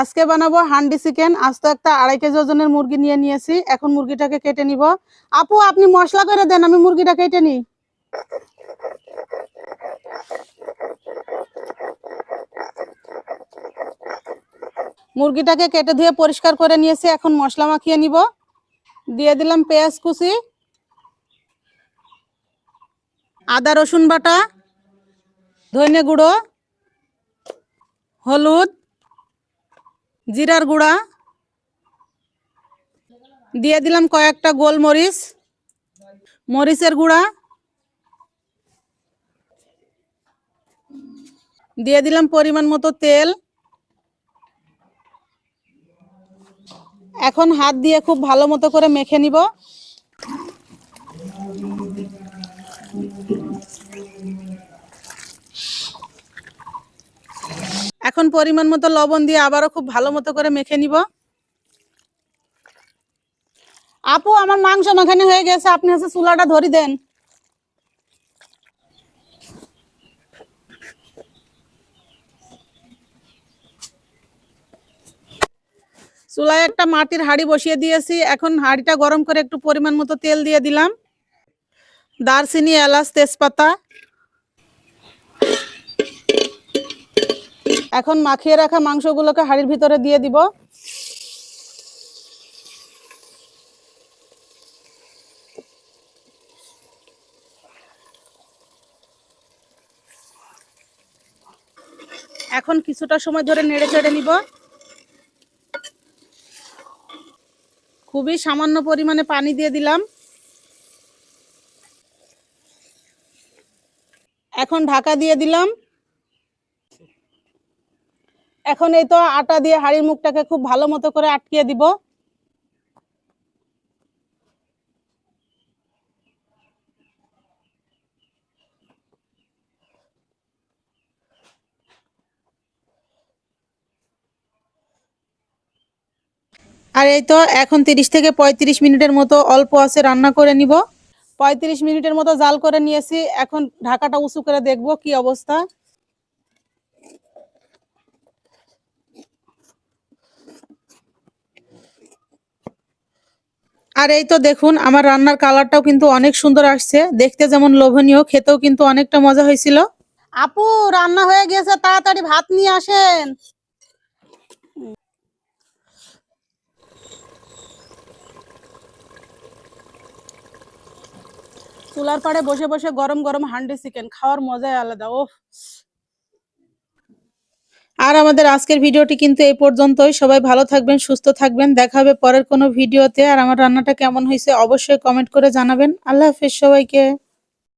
আজকে বানাবো হান্ডি চিকেন, আজ তো একটা আড়াই কেজি ওজনের মুরগি নিয়ে নিয়েছি, এখন মুরগিটাকে কেটে নিব। আপু, আপনি মশলা করে দেন, আমি মুরগিটা কেটে নিই। মুরগিটাকে কেটে ধুয়ে পরিষ্কার করে নিয়েছি, এখন মশলা মাখিয়ে নিব। দিয়ে দিলাম পেঁয়াজ কুচি, আদা রসুন বাটা, ধনে গুঁড়ো, হলুদ জিরার গুঁড়া। দিয়ে দিলাম কয়েকটা গোলমরিচ। মরিচের গুঁড়া। দিয়ে দিলাম পরিমাণ মতো তেল। এখন হাত দিয়ে খুব ভালো মতো করে মেখে নিব। এখন পরিমাণ মতো লবণ দিয়ে আবারও খুব ভালো মতো করে মেখে নিব। আপু, আমার মাংস মাখানি হয়ে গেছে, আপনি হচ্ছে চুলাটা ধরি দেন। চুলায় একটা মাটির হাঁড়ি বসিয়ে দিয়েছি, এখন হাঁড়িটা গরম করে একটু পরিমাণ মতো তেল দিয়ে দিলাম। দারচিনি, এলাচ, তেজপাতা। এখন মাখিয়ে রাখা মাংসগুলোকে হাঁড়ির ভিতরে দিয়ে দিব। এখন কিছুটা সময় ধরে নেড়ে চেড়ে নিব। খুবই সামান্য পরিমাণে পানি দিয়ে দিলাম। এখন ঢাকা দিয়ে দিলাম। এখন এই তো আটা দিয়ে হাঁড়ির মুখটাকে খুব ভালো মতো করে আটকিয়ে দিব। আর এই তো এখন তিরিশ থেকে পঁয়ত্রিশ মিনিটের মতো অল্প আছে রান্না করে নিব। পঁয়ত্রিশ মিনিটের মতো জাল করে নিয়েছি। এখন ঢাকাটা উঁচু করে দেখব কি অবস্থা। আর এই তো দেখুন, আমার রান্নার কালারটাও কিন্তু অনেক সুন্দর আসছে। দেখতে যেমন লোভনীয়, খেতেও কিন্তু অনেকটা মজা হয়েছিল। আপু, রান্না হয়ে গেছে, তাড়াতাড়ি ভাত নিয়ে আসেন। চুলার পাড়ে বসে বসে গরম গরম হান্ডি চিকেন, খাওয়ার মজাই আলাদা ওহ আর আমাদের আজকের ভিডিওটি কিন্তু এই পর্যন্তই। সবাই ভালো থাকবেন, সুস্থ থাকবেন। দেখা হবে পরের কোনো ভিডিওতে। আর আমার রান্নাটা কেমন হয়েছে অবশ্যই কমেন্ট করে জানাবেন। আল্লাহ হাফিজ সবাইকে।